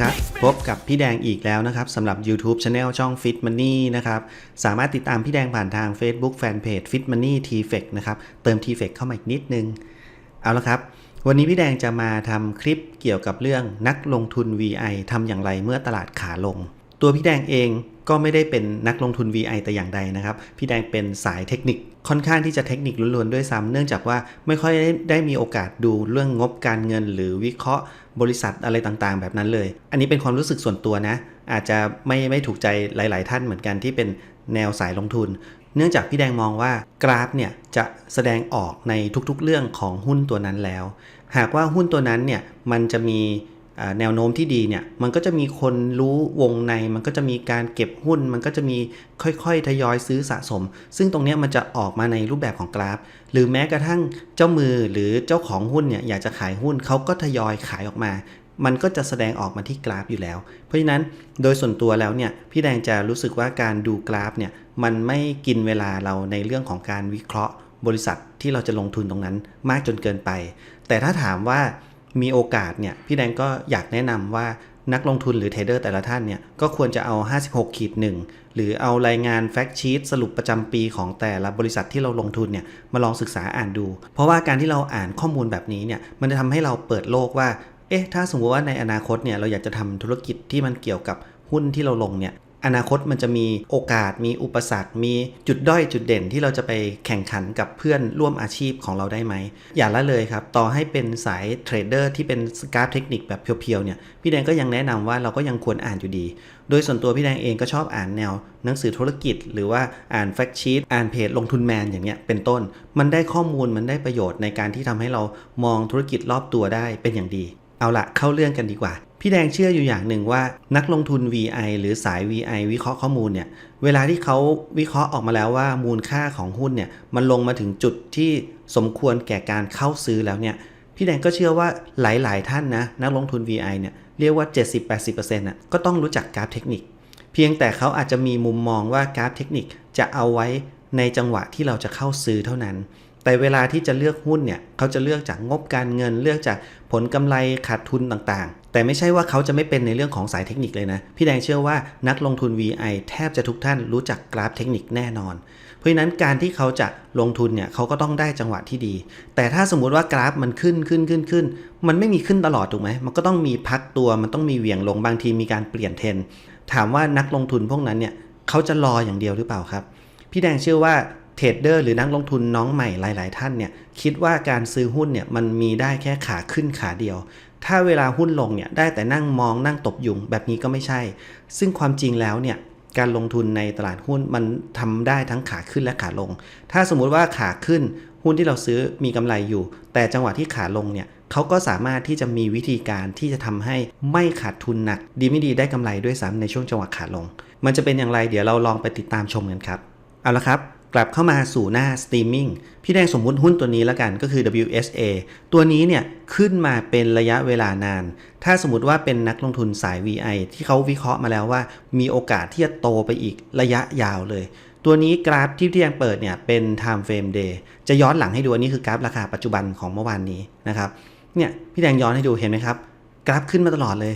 ครับ พบกับพี่แดงอีกแล้วนะครับสำหรับ YouTube Channel ช่อง Fit Money นะครับ สามารถติดตามพี่แดงผ่านทาง Facebook Fanpage Fit Money t f e c นะครับ เติม t f e c เข้ามาอีกนิดนึง เอาละครับ วันนี้พี่แดงจะมาทำคลิปเกี่ยวกับเรื่องนักลงทุน VI ทำอย่างไรเมื่อตลาดขาลง ตัวพี่แดงเองก็ไม่ได้เป็นนักลงทุน VI แต่อย่างใดนะครับ พี่แดงเป็นสายเทคนิคค่อนข้างที่จะเทคนิคล้วนๆด้วยซ้ำเนื่องจากว่าไม่ค่อยได้ได้มีโอกาสดูเรื่องงบการเงิน หรือวิเคราะห์บริษัทอะไรต่างๆ แบบนั้นเลย อันนี้เป็นความรู้สึกส่วนตัวนะ อาจจะไม่ไม่ถูกใจหลาย ๆ ท่านเหมือนกันที่เป็นแนวสายลงทุน เนื่องจากพี่แดงมองว่ากราฟเนี่ยจะแสดงออกในทุกๆเรื่องของหุ้นตัวนั้นแล้ว หากว่าหุ้นตัวนั้นเนี่ยมันจะมี แนวโน้มที่ดีเนี่ยมันก็จะมีคนรู้วงใน มันก็จะมีการเก็บหุ้น มันก็จะมีค่อยๆทยอยซื้อสะสม ซึ่งตรงนี้มันจะออกมาในรูปแบบของกราฟ หรือแม้กระทั่งเจ้ามือหรือเจ้าของหุ้นเนี่ยอยากจะขายหุ้นเขาก็ทยอยขายออกมา มันก็จะแสดงออกมาที่กราฟอยู่แล้ว เพราะฉะนั้นโดยส่วนตัวแล้วเนี่ยพี่แดงจะรู้สึกว่าการดูกราฟเนี่ยมันไม่กินเวลาเราในเรื่องของการวิเคราะห์ บริษัทที่เราจะลงทุนตรงนั้นมากจนเกินไป แต่ถ้าถามว่า มีโอกาสเนี่ยพี่แดงก็อยากแนะนำว่านักลงทุนหรือเทรดเดอร์แต่ละท่านเนี่ยก็ควรจะเอา 56ขีด1หรือเอารายงานแฟกชีตสรุปประจำปีของแต่ละบริษัทที่เราลงทุนเนี่ยมาลองศึกษาอ่านดู เพราะว่าการที่เราอ่านข้อมูลแบบนี้เนี่ยมันจะทำให้เราเปิดโลกว่าเอ๊ะถ้าสมมติว่าในอนาคตเนี่ยเราอยากจะทำธุรกิจที่มันเกี่ยวกับหุ้นที่เราลงเนี่ย อนาคตมันจะมีโอกาสมีอุปสรรค มีจุดด้อยจุดเด่นที่เราจะไปแข่งขันกับเพื่อนร่วมอาชีพของเราได้ไหม อย่าละเลยครับ ต่อให้เป็นสายเทรดเดอร์ที่เป็นสกราฟเทคนิคแบบเพียวๆเนี่ยพี่แดงก็ยังแนะนำว่าเราก็ยังควรอ่านอยู่ดี โดยส่วนตัวพี่แดงเองก็ชอบอ่านแนว หนังสือธุรกิจ หรือว่าอ่านแฟกชีตอ่านเพจลงทุนแมนอย่างเงี้ยเป็นต้น มันได้ข้อมูลมันได้ประโยชน์ในการที่ทำให้เรามองธุรกิจรอบตัวได้เป็นอย่างดีเอาละเข้าเรื่องกันดีกว่า พี่แดงเชื่ออยู่อย่างหนึ่งว่านักลงทุน VI หรือสาย VI วิเคราะห์ข้อมูลเนี่ยเวลาที่เขาวิเคราะห์ออกมาแล้วว่ามูลค่าของหุ้นเนี่ยมันลงมาถึงจุดที่สมควรแก่การเข้าซื้อแล้วเนี่ยพี่แดงก็เชื่อว่าหลายๆ ท่านนะนักลงทุน VI เนี่ยเรียกว่า 70-80%น่ะก็ต้องรู้จักกราฟเทคนิค เพียงแต่เขาอาจจะมีมุมมองว่ากราฟเทคนิคจะเอาไว้ในจังหวะที่เราจะเข้าซื้อเท่านั้น แต่เวลาที่จะเลือกหุ้นเนี่ยเขาจะเลือกจากงบการเงินเลือกจากผลกำไรขาดทุนต่าง แต่ไม่ใช่ว่าเขาจะไม่เป็นในเรื่องของสายเทคนิคเลยนะ พี่แดงเชื่อว่านักลงทุน VI แทบจะทุกท่านรู้จักกราฟเทคนิคแน่นอน เพราะฉะนั้นการที่เขาจะลงทุนเนี่ยเขาก็ต้องได้จังหวะที่ดี แต่ถ้าสมมุติว่ากราฟมันขึ้นขึ้นขึ้นขึ้น มันไม่มีขึ้นตลอดถูกไหมมันก็ต้องมีพักตัวมันต้องมีเหวี่ยงลงบางทีมีการเปลี่ยนเทรนถามว่านักลงทุนพวกนั้นเนี่ยเขาจะรออย่างเดียวหรือเปล่าครับ พี่แดงเชื่อว่า เทรดเดอร์หรือนักลงทุนน้องใหม่หลาย ๆ ท่านเนี่ยคิดว่าการซื้อหุ้นเนี่ยมันมีได้แค่ขาขึ้นขาเดียว ถ้าเวลาหุ้นลงเนี่ยได้แต่นั่งมองนั่งตบยุงแบบนี้ก็ไม่ใช่ ซึ่งความจริงแล้วเนี่ยการลงทุนในตลาดหุ้นมันทำได้ทั้งขาขึ้นและขาลง ถ้าสมมุติว่าขาขึ้นหุ้นที่เราซื้อมีกำไรอยู่ แต่จังหวะที่ขาลงเนี่ยเขาก็สามารถที่จะมีวิธีการที่จะทำให้ไม่ขาดทุนหนัก ดีไม่ดีได้กำไรด้วยซ้ำในช่วงจังหวะขาลง มันจะเป็นอย่างไรเดี๋ยวเราลองไปติดตามชมกันครับ เอาละครับ กลับเข้ามาสู่หน้า streaming พี่แดงสมมุติหุ้นตัวนี้แล้วกันก็คือ WSA ตัวนี้เนี่ยขึ้นมาเป็นระยะเวลานาน ถ้าสมมติว่าเป็นนักลงทุนสาย VI ที่เขาวิเคราะห์มาแล้วว่า มีโอกาสที่จะโตไปอีกระยะยาวเลย ตัวนี้กราฟที่พี่แดงเปิดเนี่ยเป็น time frame day จะย้อนหลังให้ดูอันนี้คือกราฟราคาปัจจุบันของเมื่อวานนี้นะครับเนี่ยพี่แดงย้อนให้ดูเห็นไหมครับ กราฟขึ้นมาตลอดเลย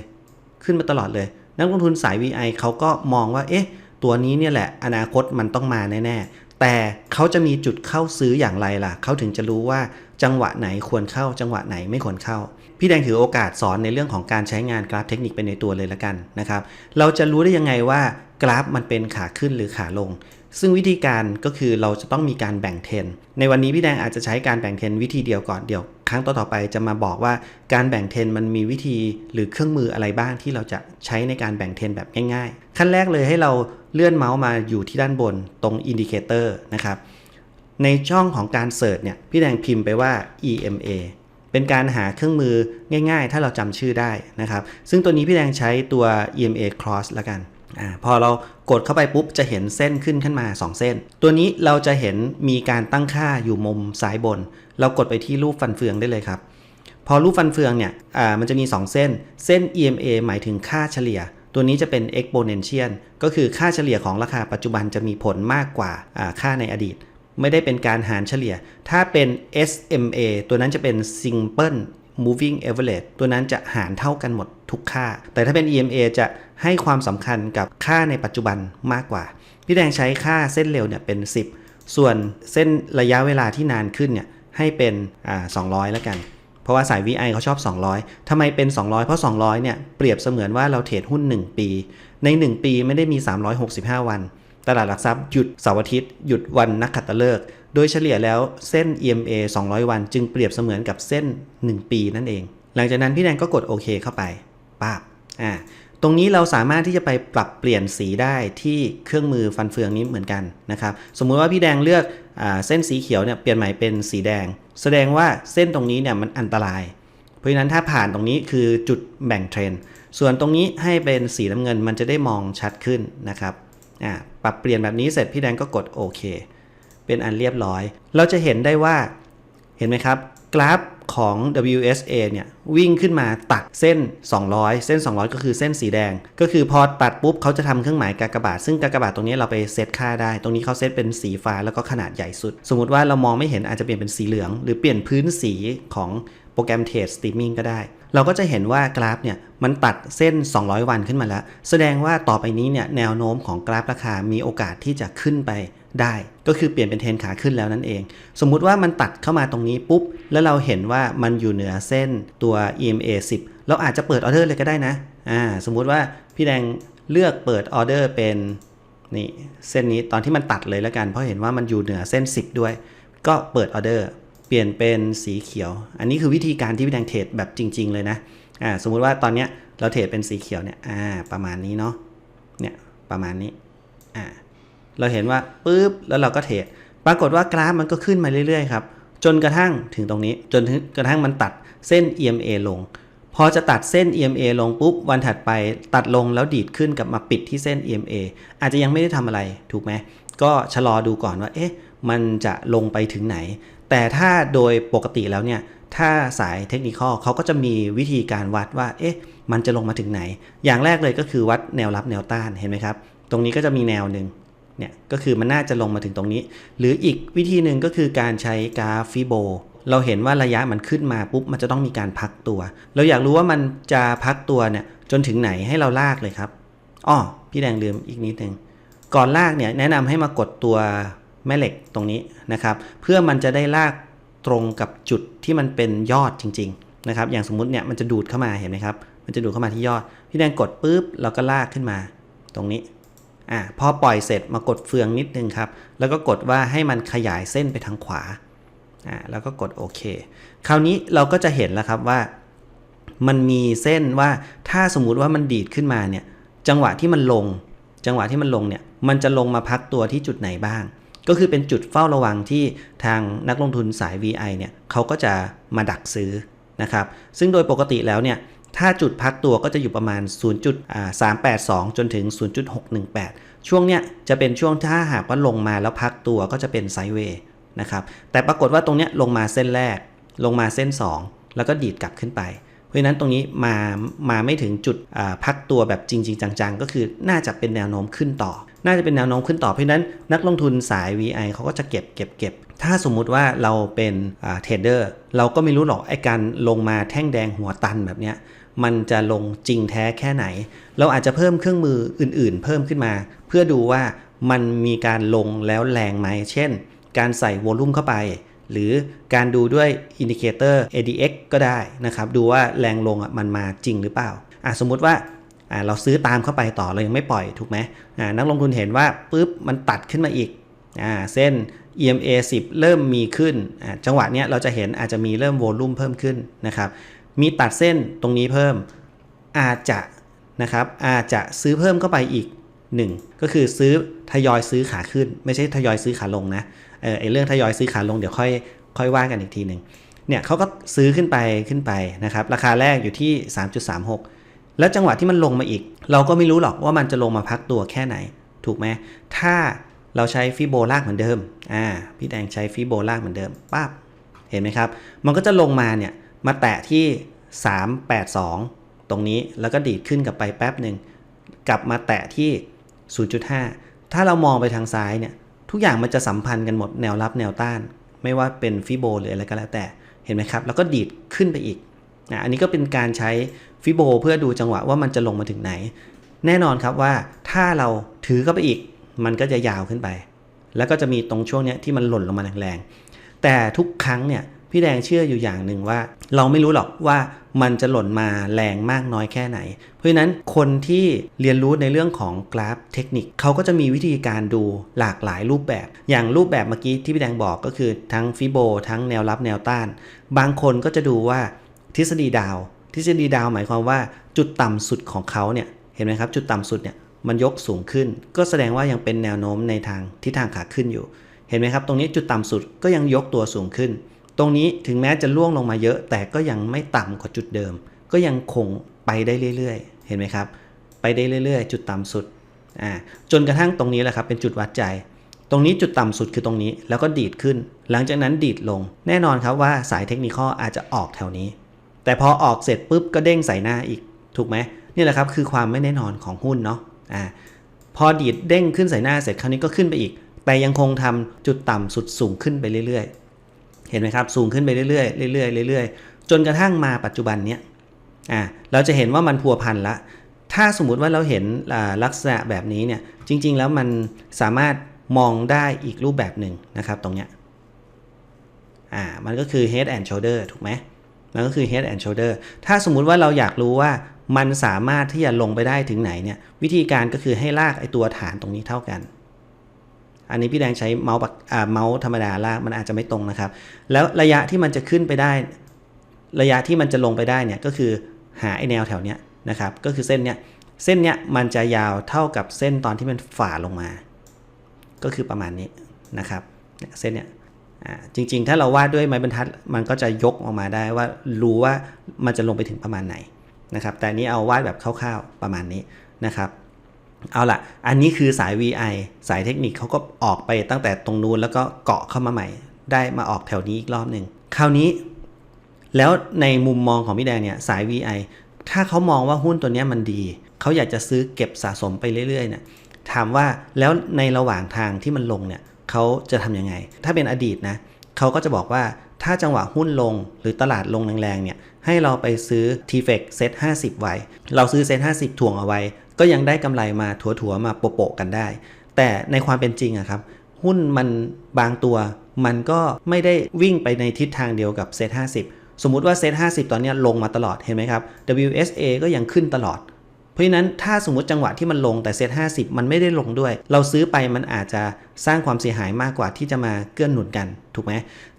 ขึ้นมาตลอดเลย นักลงทุนสาย VI เขาก็มองว่าเอ๊ะตัวนี้เนี่ยแหละอนาคตมันต้องมาแน่ๆ แต่เขาจะมีจุดเข้าซื้ออย่างไรล่ะ เขาถึงจะรู้ว่าจังหวะไหนควรเข้า จังหวะไหนไม่ควรเข้า พี่แดงถือโอกาสสอนในเรื่องของการใช้งานกราฟเทคนิคไปในตัวเลยละกันนะครับ เราจะรู้ได้ยังไงว่ากราฟมันเป็นขาขึ้นหรือขาลง ซึ่งวิธีการก็คือเราจะต้องมีการแบ่งเทรนในวันนี้พี่แดงอาจจะใช้การแบ่งเทรนวิธีเดียวก่อนเดี๋ยว ครั้งต่อๆไปจะมาบอกว่าการแบ่งเทรนมันมีวิธีหรือเครื่องมืออะไรบ้างที่เราจะใช้ในการแบ่งเทรนแบบง่าย ๆ ขั้นแรกเลยให้เราเลื่อนเมาส์มาอยู่ที่ด้านบนตรงอินดิเคเตอร์นะครับในช่องของการเสิร์ชเนี่ยพี่แดงพิมพ์ไปว่า EMA เป็นการหาเครื่องมือง่าย ๆ ถ้าเราจำชื่อได้นะครับ ซึ่งตัวนี้พี่แดงใช้ตัว EMA cross ละกันอพอเรา กดเข้าไปปุ๊บจะเห็นเส้นขึ้นขึ้นมา 2 เส้น ตัวนี้เราจะเห็นมีการตั้งค่าอยู่มุมซ้ายบน เรากดไปที่รูปฟันเฟืองได้เลยครับ พอรูปฟันเฟืองเนี่ยมันจะมี 2 เส้น เส้น EMA หมายถึงค่าเฉลี่ย ตัวนี้จะเป็น exponential ก็คือค่าเฉลี่ยของราคาปัจจุบันจะมีผลมากกว่าค่าในอดีต ไม่ได้เป็นการหารเฉลี่ย ถ้าเป็น SMA ตัวนั้นจะเป็น simple moving average ตัวนั้นจะหารเท่ากันหมดทุกค่า แต่ถ้าเป็น EMA จะให้ความสำคัญกับค่าในปัจจุบันมากกว่า พี่แดงใช้ค่าเส้นเร็วเนี่ยเป็น 10 ส่วนเส้นระยะเวลาที่นานขึ้นเนี่ยให้เป็นอ่า200 แล้วกัน เพราะว่าสาย VI เขาชอบ 200ทำไมเป็น 200 เพราะ 200 เนี่ยเปรียบเสมือนว่าเราเทรดหุ้น 1 ปี ใน 1 ปีไม่ได้มี 365 วัน ตลาดหลักทรัพย์หยุดเสาร์อาทิตย์ หยุดวันนักขัตฤกษ์ โดยเฉลี่ยแล้วเส้น EMA 200 วัน จึงเปรียบเสมือนกับเส้น 1 ปีนั่นเอง หลังจากนั้นพี่แดงก็กดโอเคเข้าไปป้าบอ่าตรงนี้เราสามารถที่จะไปปรับเปลี่ยนสีได้ที่เครื่องมือฟันเฟืองนี้เหมือนกันนะครับ สมมุติว่าพี่แดงเลือกอเส้นสีเขียวเนี่ยเปลี่ยนใหม่เป็นสีแดง แสดงว่าเส้นตรงนี้เนี่ยมันอันตราย เพราะฉะนั้นถ้าผ่านตรงนี้คือจุดแบ่งเทรนส่วนตรงนี้ให้เป็นสีน้ำเงินมันจะได้มองชัดขึ้นนะครับอ่าปรับเปลี่ยนแบบนี้เสร็จพี่แดงก็กดโอเค เป็นอันเรียบร้อย เราจะเห็นได้ว่าเห็นไหมครับ กราฟของ WSA เนี่ยวิ่งขึ้นมาตัดเส้น 200 เส้น 200 ก็คือเส้นสีแดง ก็คือพอตัดปุ๊บเขาจะทำเครื่องหมายกากบาท ซึ่งกากบาทตรงนี้เราไปเซตค่าได้ ตรงนี้เขาเซตเป็นสีฟ้าแล้วก็ขนาดใหญ่สุด สมมุติว่าเรามองไม่เห็นอาจจะเปลี่ยนเป็นสีเหลือง หรือเปลี่ยนพื้นสีของโปรแกรมเทรดสตรีมมิ่งก็ได้ เราก็จะเห็นว่ากราฟเนี่ยมันตัดเส้น 200 วันขึ้นมาแล้ว แสดงว่าต่อไปนี้เนี่ยแนวโน้มของกราฟราคามีโอกาสที่จะขึ้นไป ได้ก็คือเปลี่ยนเป็นเทรนขาขึ้นแล้วนั่นเอง สมมุติว่ามันตัดเข้ามาตรงนี้ปุ๊บ แล้วเราเห็นว่ามันอยู่เหนือเส้นตัว EMA 10 เราอาจจะเปิดออเดอร์เลยก็ได้นะอ่าสมมุติว่าพี่แดงเลือกเปิดออเดอร์เป็นนี่เส้นนี้ตอนที่มันตัดเลยแล้วกัน เพราะเห็นว่ามันอยู่เหนือเส้น 10 ด้วย ก็เปิดออเดอร์เปลี่ยนเป็นสีเขียว อันนี้คือวิธีการที่พี่แดงเทรดแบบจริง ๆ เลยนะอ่าสมมุติว่าตอนเนี้ยเราเทรดเป็นสีเขียวเนี่ยอ่าประมาณนี้เนาะเนี่ยประมาณนี้อ่า เราเห็นว่าปุ๊บแล้วเราก็เทรดปรากฏว่ากราฟมันก็ขึ้นมาเรื่อยๆครับจนกระทั่งถึงตรงนี้ จนกระทั่งมันตัดเส้น EMA ลง พอจะตัดเส้น EMA ลงปุ๊บวันถัดไปตัดลงแล้วดีดขึ้นกลับมาปิดที่เส้น EMA อาจจะยังไม่ได้ทำอะไรถูกไหมก็ชะลอดูก่อนว่าเอ๊ะมันจะลงไปถึงไหน แต่ถ้าโดยปกติแล้วเนี่ยถ้าสายเทคนิคเขาก็จะมีวิธีการวัดว่าเอ๊ะมันจะลงมาถึงไหน อย่างแรกเลยก็คือวัดแนวรับแนวต้านเห็นไหมครับ ตรงนี้ก็จะมีแนวหนึ่ง เนี่ยก็คือมันน่าจะลงมาถึงตรงนี้ หรืออีกวิธีหนึ่งก็คือการใช้กราฟฟิโบเราเห็นว่าระยะมันขึ้นมาปุ๊บมันจะต้องมีการพักตัว เราอยากรู้ว่ามันจะพักตัวเนี่ยจนถึงไหนให้เราลากเลยครับอ้อพี่แดงลืมอีกนิดนึงก่อนลากเนี่ยแนะนำให้มากดตัวแม่เหล็กตรงนี้นะครับ เพื่อมันจะได้ลากตรงกับจุดที่มันเป็นยอดจริง ๆ นะครับ อย่างสมมุติเนี่ยมันจะดูดเข้ามาเห็นไหมครับ มันจะดูดเข้ามาที่ยอด พี่แดงกดปุ๊บเราก็ลากขึ้นมาตรงนี้ อ่าพอปล่อยเสร็จมากดเฟืองนิดนึงครับ แล้วก็กดว่าให้มันขยายเส้นไปทางขวาอ่าแล้วก็กดโอเค คราวนี้เราก็จะเห็นแล้วครับว่า มันมีเส้นว่าถ้าสมมุติว่ามันดีดขึ้นมาเนี่ยจังหวะที่มันลง จังหวะที่มันลงเนี่ยมันจะลงมาพักตัวที่จุดไหนบ้าง ก็คือเป็นจุดเฝ้าระวังที่ทางนักลงทุนสาย VI เนี่ยเขาก็จะมาดักซื้อนะครับซึ่งโดยปกติแล้วเนี่ย ถ้าจุดพักตัวก็จะอยู่ประมาณ 0.382 จนถึง 0.618 ช่วงเนี้ยจะเป็นช่วงถ้าหากว่าลงมาแล้วพักตัวก็จะเป็นไซด์เวย์นะครับ แต่ปรากฏว่าตรงเนี้ยลงมาเส้นแรก ลงมาเส้น 2 แล้วก็ดีดกลับขึ้นไป เพราะนั้นตรงนี้มา มาไม่ถึงจุดพักตัวแบบจริง ๆ จัง ๆ ก็คือน่าจะเป็นแนวโน้มขึ้นต่อ น่าจะเป็นแนวโน้มขึ้นต่อ เพราะฉะนั้นนักลงทุนสาย VI เขาก็จะเก็บ เก็บ เก็บ ถ้าสมมุติว่าเราเป็นเทรดเดอร์ เราก็ไม่รู้หรอกไอ้การลงมาแท่งแดงหัวตันแบบเนี้ย มันจะลงจริงแท้แค่ไหน เราอาจจะเพิ่มเครื่องมืออื่นๆ เพิ่มขึ้นมา เพื่อดูว่ามันมีการลงแล้วแรงไหม เช่น การใส่วอลลุ่มเข้าไป หรือการดูด้วยอินดิเคเตอร์ ADX ก็ได้นะครับ ดูว่าแรงลงอะมันมาจริงหรือเปล่าอะสมมุติว่าอ่าเราซื้อตามเข้าไปต่อเรายังไม่ปล่อยถูกไหมอ่านักลงทุนเห็นว่าปุ๊บมันตัดขึ้นมาอีกอ่าเส้น EMA 10 เริ่มมีขึ้นอ่าจังหวะเนี้ยเราจะเห็นอาจจะมีเริ่มโวลุ่มเพิ่มขึ้นนะครับ มีตัดเส้นตรงนี้เพิ่ม อาจจะนะครับอาจจะซื้อเพิ่มเข้าไปอีก 1 ก็คือซื้อทยอยซื้อขาขึ้น ไม่ใช่ทยอยซื้อขาลงนะเออไอเรื่องทยอยซื้อขาลงเดี๋ยวค่อยค่อยว่ากันอีกทีหนึ่งเนี่ยเขาก็ซื้อขึ้นไปขึ้นไปนะครับราคาแรกอยู่ที่ 3.36 แล้วจังหวะที่มันลงมาอีก เราก็ไม่รู้หรอกว่ามันจะลงมาพักตัวแค่ไหน ถูกไหมถ้าเราใช้ฟิโบลากเหมือนเดิมอ่าพี่แดงใช้ฟิโบลากเหมือนเดิมปั๊บเห็นไหมครับ มันก็จะลงมาเนี่ย มาแตะที่ 382 ตรงนี้แล้วก็ดีดขึ้นกลับไปแป๊บหนึ่งกลับมาแตะที่ 0.5 ถ้าเรามองไปทางซ้ายเนี่ยทุกอย่างมันจะสัมพันธ์กันหมดแนวรับแนวต้าน ไม่ว่าเป็นฟิโบหรืออะไรก็แล้วแต่เห็นไหมครับ แล้วก็ดีดขึ้นไปอีกนะอันนี้ก็เป็นการใช้ฟิโบเพื่อดูจังหวะว่ามันจะลงมาถึงไหน แน่นอนครับว่าถ้าเราถือเข้าไปอีก มันก็จะยาวขึ้นไป แล้วก็จะมีตรงช่วงเนี้ยที่มันหล่นลงมาแรงๆแต่ทุกครั้งเนี่ย พี่แดงเชื่ออยู่อย่างหนึ่งว่า เราไม่รู้หรอกว่ามันจะหล่นมาแรงมากน้อยแค่ไหน เพราะนั้นคนที่เรียนรู้ในเรื่องของกราฟเทคนิคเขาก็จะมีวิธีการดูหลากหลายรูปแบบ อย่างรูปแบบเมื่อกี้ที่พี่แดงบอกก็คือทั้งฟิโบทั้งแนวรับแนวต้าน บางคนก็จะดูว่าทฤษฎีดาว ทฤษฎีดาวหมายความว่าจุดต่ำสุดของเขาเนี่ยเห็นไหมครับจุดต่ำสุดเนี่ยมันยกสูงขึ้น ก็แสดงว่ายังเป็นแนวโน้มในทางทิศทางขาขึ้นอยู่ เห็นไหมครับ ตรงนี้จุดต่ำสุดก็ยังยกตัวสูงขึ้น ตรงนี้ถึงแม้จะล่วงลงมาเยอะ แต่ก็ยังไม่ต่ำกว่าจุดเดิม ก็ยังคงไปได้เรื่อยๆ เห็นไหมครับ ไปได้เรื่อยๆ จุดต่ำสุดอ่าจนกระทั่งตรงนี้แหละครับเป็นจุดวัดใจ ตรงนี้จุดต่ำสุดคือตรงนี้แล้วก็ดีดขึ้น หลังจากนั้นดีดลง แน่นอนครับว่าสายเทคนิคออาจจะออกแถวนี้ แต่พอออกเสร็จปุ๊บก็เด้งใส่หน้าอีกถูกไหมนี่แหละครับคือความไม่แน่นอนของหุ้นเนาะอ่าพอดีดเด้งขึ้นใส่หน้าเสร็จคราวนี้ก็ขึ้นไปอีก แต่ยังคงทำจุดต่ำสุดสูงขึ้นไปเรื่อยๆ เห็นไหมครับสูงขึ้นไปเรื่อยๆเรื่อยๆเรื่อยๆ จนกระทั่งมาปัจจุบันเนี้ยอ่าเราจะเห็นว่ามันพัวพันละ ถ้าสมมุติว่าเราเห็นลักษณะแบบนี้เนี่ยจริง ๆ แล้วมันสามารถมองได้อีกรูปแบบหนึ่งนะครับตรงเนี้ยอ่ามันก็คือ head and shoulder ถูกไหมมันก็คือ head and shoulder ถ้าสมมุติว่าเราอยากรู้ว่ามันสามารถที่จะลงไปได้ถึงไหนเนี่ยวิธีการก็คือให้ลากไอตัวฐานตรงนี้เท่ากัน อันนี้พี่แดงใช้เมาส์ปาเมาส์ธรรมดาลากมันอาจจะไม่ตรงนะครับ แล้วระยะที่มันจะขึ้นไปได้ ระยะที่มันจะลงไปได้เนี่ยก็คือหาไอแนวแถวเนี้ยนะครับก็คือเส้นเนี้ยเส้นเนี้ยมันจะยาวเท่ากับเส้นตอนที่มันฝ่าลงมา ก็คือประมาณนี้นะครับเส้นเนี้ยจริง ๆ ถ้าเราวาดด้วยไม้บรรทัดมันก็จะยกออกมาได้ว่ารู้ว่ามันจะลงไปถึงประมาณไหนนะครับแต่นนี้เอาวาดแบบคร่าวๆประมาณนี้นะครับ เอาละอันนี้คือสาย VI สายเทคนิคเขาก็ออกไปตั้งแต่ตรงนู้นแล้วก็เกาะเข้ามาใหม่ ได้มาออกแถวนี้อีกรอบหนึ่งคราวนี้ แล้วในมุมมองของพี่แดงเนี่ยสาย VI ถ้าเขามองว่าหุ้นตัวนี้มันดี เขาอยากจะซื้อเก็บสะสมไปเรื่อยๆเนี่ยถามว่าแล้วในระหว่างทางที่มันลงเนี่ยเขาจะทำยังไง ถ้าเป็นอดีตนะเขาก็จะบอกว่าถ้าจังหวะหุ้นลงหรือตลาดลงแรงๆเนี่ยให้เราไปซื้อ t f e c เซต50 ไว้ เราซื้อเซต50 ถ่วงเอาไว้ ก็ยังได้กำไรมาถัวๆมาโปะๆกันได้ แต่ในความเป็นจริงอะครับหุ้นมันบางตัว มันก็ไม่ได้วิ่งไปในทิศทางเดียวกับเซต50สมมุติว่าเซต50ตอนนี้ลงมาตลอดเห็นไหมครับ WSA ก็ยังขึ้นตลอด เพราะฉะนั้นถ้าสมมติจังหวะที่มันลงแต่เซต50มันไม่ได้ลงด้วย เราซื้อไปมันอาจจะสร้างความเสียหายมากกว่าที่จะมาเกื้อนหนุนกัน ถูกไหม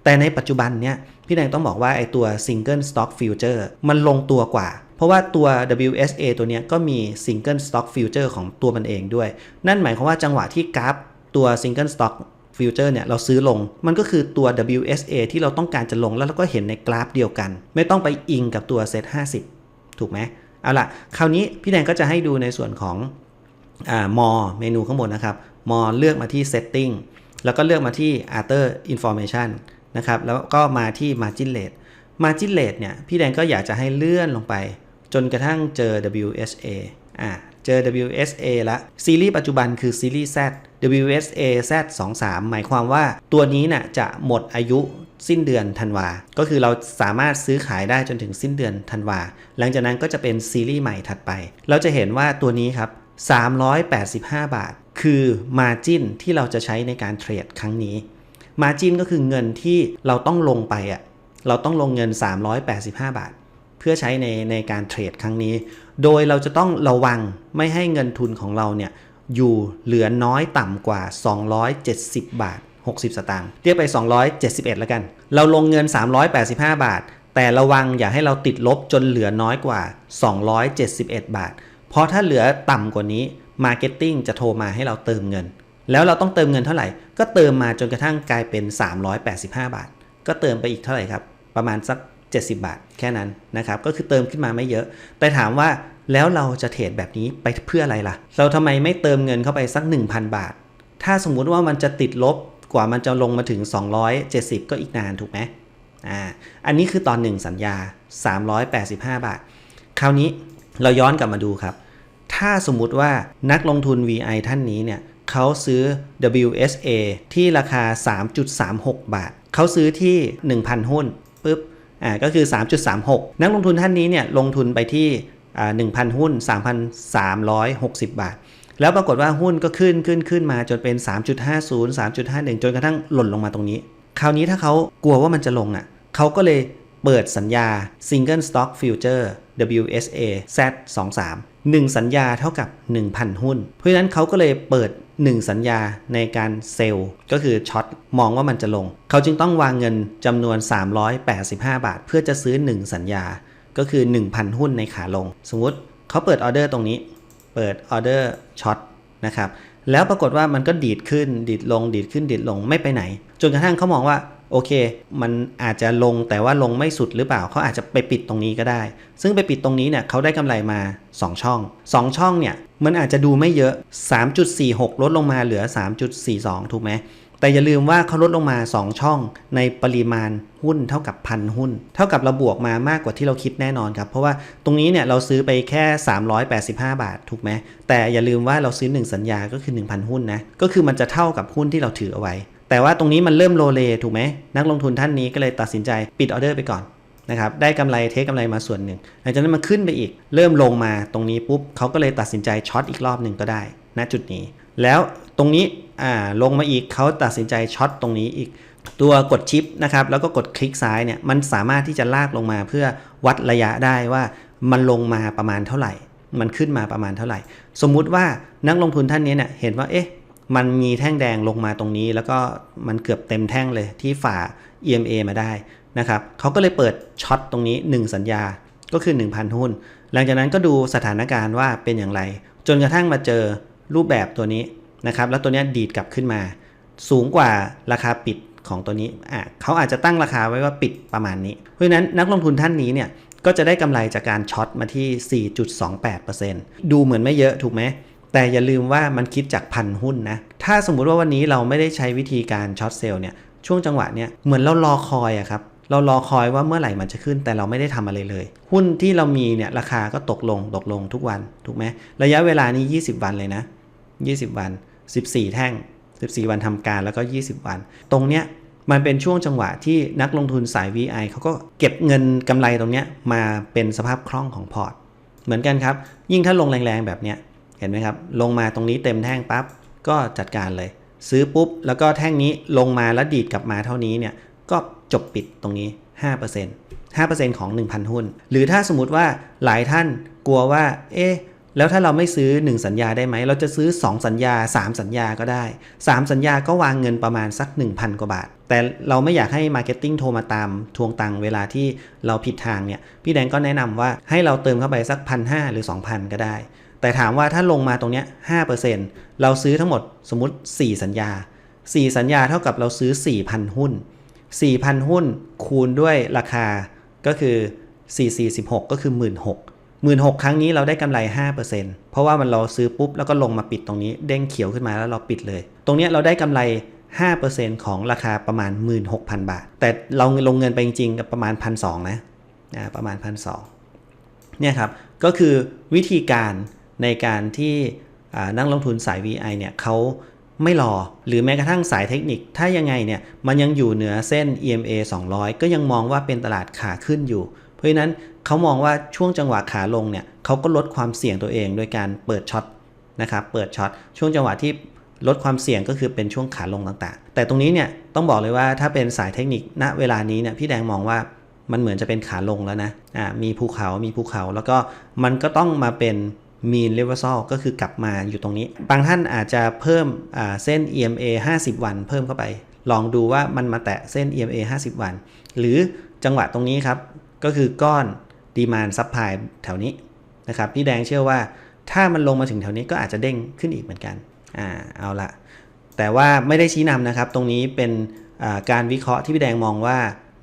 แต่ในปัจจุบันเนี้ยพี่แดงต้องบอกว่าไอตัว Single Stock Future มันลงตัวกว่า ราะว่าตัว WSA ตัวนี้ก็มี Single Stock Future ของตัวมันเองด้วย นั่นหมายความว่าจังหวะที่กราฟตัว Single Stock Future เนี่ยเราซื้อลงมันก็คือตัว WSA ที่เราต้องการจะลงแล้วเราก็เห็นในกราฟเดียวกัน ไม่ต้องไปอิงกับตัว Set 50 ถูกไหมเอาล่ะ คราวนี้พี่แดงก็จะให้ดูในส่วนของอ่ามอเมนูข้างบนนะครับ มอเลือกมาที่ Setting แล้วก็เลือกมาที่ Other Information นะครับแล้วก็มาที่ Margin Rate Margin Rate เนี่ยพี่แดงก็อยากจะให้เลื่อนลงไป จนกระทั่งเจอ WSA อ่าเจอ WSA ละซีรีส์ปัจจุบันคือซีรีส์ Z WSA Z 2 3หมายความว่าตัวนี้น่ะจะหมดอายุสิ้นเดือนธันวา ก็คือเราสามารถซื้อขายได้จนถึงสิ้นเดือนธันวา หลังจากนั้นก็จะเป็นซีรีส์ใหม่ถัดไป เราจะเห็นว่าตัวนี้ครับ 385 บาท คือ Margin ที่เราจะใช้ในการเทรดครั้งนี้ Margin ก็คือเงินที่เราต้องลงไปอะ เราต้องลงเงิน 385 บาท เพื่อใช้ในในการเทรดครั้งนี้ โดยเราจะต้องระวังไม่ให้เงินทุนของเราเนี่ยอยู่เหลือน้อยต่ำกว่า 270 บาท 60 สตางค์เรียกไป 271 แล้วกัน เราลงเงิน 385 บาท แต่ระวังอย่าให้เราติดลบจนเหลือน้อยกว่า 271 บาท เพราะถ้าเหลือต่ำกว่านี้ Marketing จะโทรมาให้เราเติมเงิน แล้วเราต้องเติมเงินเท่าไหร่ ก็เติมมาจนกระทั่งกลายเป็น 385 บาท ก็เติมไปอีกเท่าไหร่ครับ ประมาณสัก 70 บาท แค่นั้นนะครับ ก็คือเติมขึ้นมาไม่เยอะ แต่ถามว่าแล้วเราจะเทรดแบบนี้ไปเพื่ออะไรล่ะ เราทำไมไม่เติมเงินเข้าไปสัก 1,000 บาท ถ้าสมมุติว่ามันจะติดลบกว่ามันจะลงมาถึง 270 ก็อีกนานถูกไหมอ่า อันนี้คือตอน 1 สัญญา 385 บาท คราวนี้เราย้อนกลับมาดูครับ ถ้าสมมุติว่านักลงทุน VI ท่านนี้เนี่ยเขาซื้อ WSA ที่ราคา 3.36 บาท เขาซื้อที่ 1,000 หุ้นปุ๊บ อ่าก็คือ 3.36 นักลงทุนท่านนี้เนี่ยลงทุนไปที่อ่า1,000 หุ้น 3,360 บาท แล้วปรากฏว่าหุ้นก็ขึ้นขึ้นขึ้นมาจนเป็น 3.50 3.51 จนกระทั่งหล่นลงมาตรงนี้ คราวนี้ถ้าเขากลัวว่ามันจะลงอะเขาก็เลยเปิดสัญญา Single Stock Future WSA Z23 1 สัญญาเท่ากับ 1,000 หุ้น เพราะฉะนั้นเขาก็เลยเปิด 1 สัญญาในการเซลล์ก็คือช็อตมองว่ามันจะลง เขาจึงต้องวางเงินจำนวน 385 บาท เพื่อจะซื้อ 1 สัญญาก็คือ 1,000 หุ้นในขาลง สมมุติเขาเปิดออเดอร์ตรงนี้ เปิดออเดอร์ช็อตนะครับแล้วปรากฏว่ามันก็ดีดขึ้นดีดลงดีดขึ้นดีดลงไม่ไปไหน จนกระทั่งเขามองว่า โอเค มันอาจจะลงแต่ว่าลงไม่สุดหรือเปล่าเขาอาจจะไปปิดตรงนี้ก็ได้ ซึ่งไปปิดตรงนี้เนี่ยเขาได้กำไรมา 2 ช่อง 2 ช่องเนี่ยมันอาจจะดูไม่เยอะ 3.46 ลดลงมาเหลือ 3.42 ถูกไหมแต่อย่าลืมว่าเขาลดลงมา 2 ช่องในปริมาณหุ้นเท่ากับพันหุ้น เท่ากับเราบวกมามากกว่าที่เราคิดแน่นอนครับ เพราะว่าตรงนี้เนี่ยเราซื้อไปแค่ 385 บาทถูกไหมแต่อย่าลืมว่าเราซื้อ 1 สัญญาก็คือ 1,000 หุ้นนะก็คือมันจะเท่ากับหุ้นที่เราถือเอาไว้ แต่ว่าตรงนี้มันเริ่มโลเลถูกไหมนักลงทุนท่านนี้ก็เลยตัดสินใจปิดออเดอร์ไปก่อนนะครับได้กำไรเทคกำไรมาส่วนหนึ่งหลังจากนั้นมันขึ้นไปอีก เริ่มลงมาตรงนี้ปุ๊บเขาก็เลยตัดสินใจช็อตอีกรอบหนึ่งก็ได้ณจุดนี้ แล้วตรงนี้อ่าลงมาอีกเขาตัดสินใจช็อตตรงนี้อีก ตัวกดชิปนะครับแล้วก็กดคลิกซ้ายเนี่ยมันสามารถที่จะลากลงมาเพื่อวัดระยะได้ว่ามันลงมาประมาณเท่าไหร่ มันขึ้นมาประมาณเท่าไหร่ สมมุติว่านักลงทุนท่านนี้เนี่ยเห็นว่าเอ๊ะ มันมีแท่งแดงลงมาตรงนี้ แล้วก็มันเกือบเต็มแท่งเลยที่ฝ่า EMA มาได้นะครับเขาก็เลยเปิดช็อตตรงนี้ 1 สัญญาก็คือ 1,000 หุ้น หลังจากนั้นก็ดูสถานการณ์ว่าเป็นอย่างไร จนกระทั่งมาเจอรูปแบบตัวนี้นะครับ แล้วตัวนี้ดีดกลับขึ้นมา สูงกว่าราคาปิดของตัวนี้อะเขาอาจจะตั้งราคาไว้ว่าปิดประมาณนี้ เพราะฉะนั้นนักลงทุนท่านนี้เนี่ยก็จะได้กำไรจากการช็อตมาที่ 4.28%ดูเหมือนไม่เยอะถูกไหม แต่อย่าลืมว่ามันคิดจากพันหุ้นนะ ถ้าสมมุติว่าวันนี้เราไม่ได้ใช้วิธีการช็อตเซลล์เนี่ย ช่วงจังหวะเนี่ยเหมือนเรารอคอยอะครับ เรารอคอยว่าเมื่อไหร่มันจะขึ้น แต่เราไม่ได้ทำอะไรเลย หุ้นที่เรามีเนี่ยราคาก็ตกลงตกลงทุกวันถูกไหมระยะเวลานี้ 20 วันเลยนะ 20 วัน 14 แท่ง 14 วันทำการแล้วก็ 20 วัน ตรงเนี้ยมันเป็นช่วงจังหวะที่นักลงทุนสาย VI เขาก็เก็บเงินกำไรตรงเนี้ยมาเป็นสภาพคล่องของพอร์ต เหมือนกันครับ ยิ่งถ้าลงแรงๆแบบเนี้ย เห็นไหมครับ ลงมาตรงนี้เต็มแท่งปั๊บก็จัดการเลย ซื้อปุ๊บ แล้วก็แท่งนี้ลงมาแล้วดีดกลับมาเท่านี้เนี่ยก็จบปิดตรงนี้ 5% 5%ของ 1,000 หุ้น หรือถ้าสมมติว่าหลายท่านกลัวว่า เอ๊ะ แล้วถ้าเราไม่ซื้อ 1 สัญญาได้ไหม เราจะซื้อ 2 สัญญา 3 สัญญาก็ได้ 3 สัญญาก็วางเงินประมาณสัก 1,000 กว่าบาท แต่เราไม่อยากให้มาร์เก็ตติ้งโทรมาตามทวงตังค์เวลาที่เราผิดทางเนี่ย พี่แดงก็แนะนำว่าให้เราเติมเข้าไปสักพันหหรือ 2,000 ก็ได้ แต่ถามว่าถ้าลงมาตรงเนี้ย5%เราซื้อทั้งหมดสมมติ4สัญญา4สัญญาเท่ากับเราซื้อ4,000หุ้น4,000หุ้นคูณด้วยราคาก็คือ446ก็คือ16,000 16,000ครั้งนี้เราได้กำไร5%เพราะว่ามันเราซื้อปุ๊บแล้วก็ลงมาปิดตรงนี้ เด้งเขียวขึ้นมาแล้วเราปิดเลย ตรงนี้เราได้กำไร5%ของราคาประมาณ 16,000 บาท แต่เราลงเงินไปจริงๆกับประมาณ 1,200นะนะประมาณ 1,200เนี่ยครับ ก็คือวิธีการ ในการที่นักลงทุนสาย VI เนี่ยเขาไม่รอหรือแม้กระทั่งสายเทคนิค ถ้ายังไงเนี่ยมันยังอยู่เหนือเส้น EMA 200 ก็ยังมองว่าเป็นตลาดขาขึ้นอยู่ เพราะฉะนั้นเขามองว่าช่วงจังหวะขาลงเนี่ยเขาก็ลดความเสี่ยงตัวเองโดยการเปิดช็อตนะครับเปิดช็อตช่วงจังหวะที่ลดความเสี่ยงก็คือเป็นช่วงขาลงต่างๆ แต่ตรงนี้เนี่ยต้องบอกเลยว่าถ้าเป็นสายเทคนิคณเวลานี้เนี่ยพี่แดงมองว่ามันเหมือนจะเป็นขาลงแล้วนะอ่ามีภูเขา มีภูเขา แล้วก็มันก็ต้องมาเป็น mean reversal ก็คือกลับมาอยู่ตรงนี้ บางท่านอาจจะเพิ่มเส้น EMA 50 วันเพิ่มเข้าไป ลองดูว่ามันมาแตะเส้น EMA 50 วัน หรือจังหวะตรงนี้ครับ ก็คือก้อน demand supply แถวนี้นะครับพี่แดงเชื่อว่าถ้ามันลงมาถึงแถวนี้ก็อาจจะเด้งขึ้นอีกเหมือนกันอ่าเอาละแต่ว่าไม่ได้ชี้นำนะครับ ตรงนี้เป็นการวิเคราะห์ที่พี่แดงมองว่า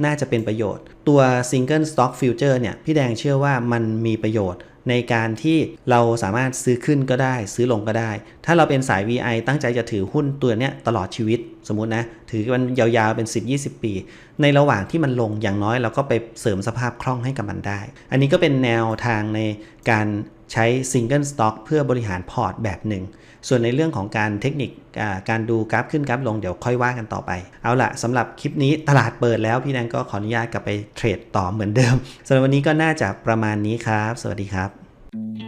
น่าจะเป็นประโยชน์ ตัว Single Stock Future เนี่ยพี่แดงเชื่อว่ามันมีประโยชน์ ในการที่เราสามารถซื้อขึ้นก็ได้ ซื้อลงก็ได้ ถ้าเราเป็นสาย VI ตั้งใจจะถือหุ้นตัวเนี้ยตลอดชีวิตสมมุตินะ ถือมันยาวๆเป็น 10-20 ปี ในระหว่างที่มันลงอย่างน้อยเราก็ไปเสริมสภาพคล่องให้กับมันได้ อันนี้ก็เป็นแนวทางในการ ใช้ Single Stock เพื่อบริหารพอร์ตแบบหนึ่ง ส่วนในเรื่องของการเทคนิคการดูกราฟขึ้นกราฟลงเดี๋ยวค่อยว่ากันต่อไป เอาละสำหรับคลิปนี้ตลาดเปิดแล้วพี่แดงก็ขออนุญาตกลับไปเทรดต่อเหมือนเดิมสำหรับวันนี้ก็น่าจะประมาณนี้ครับ สวัสดีครับ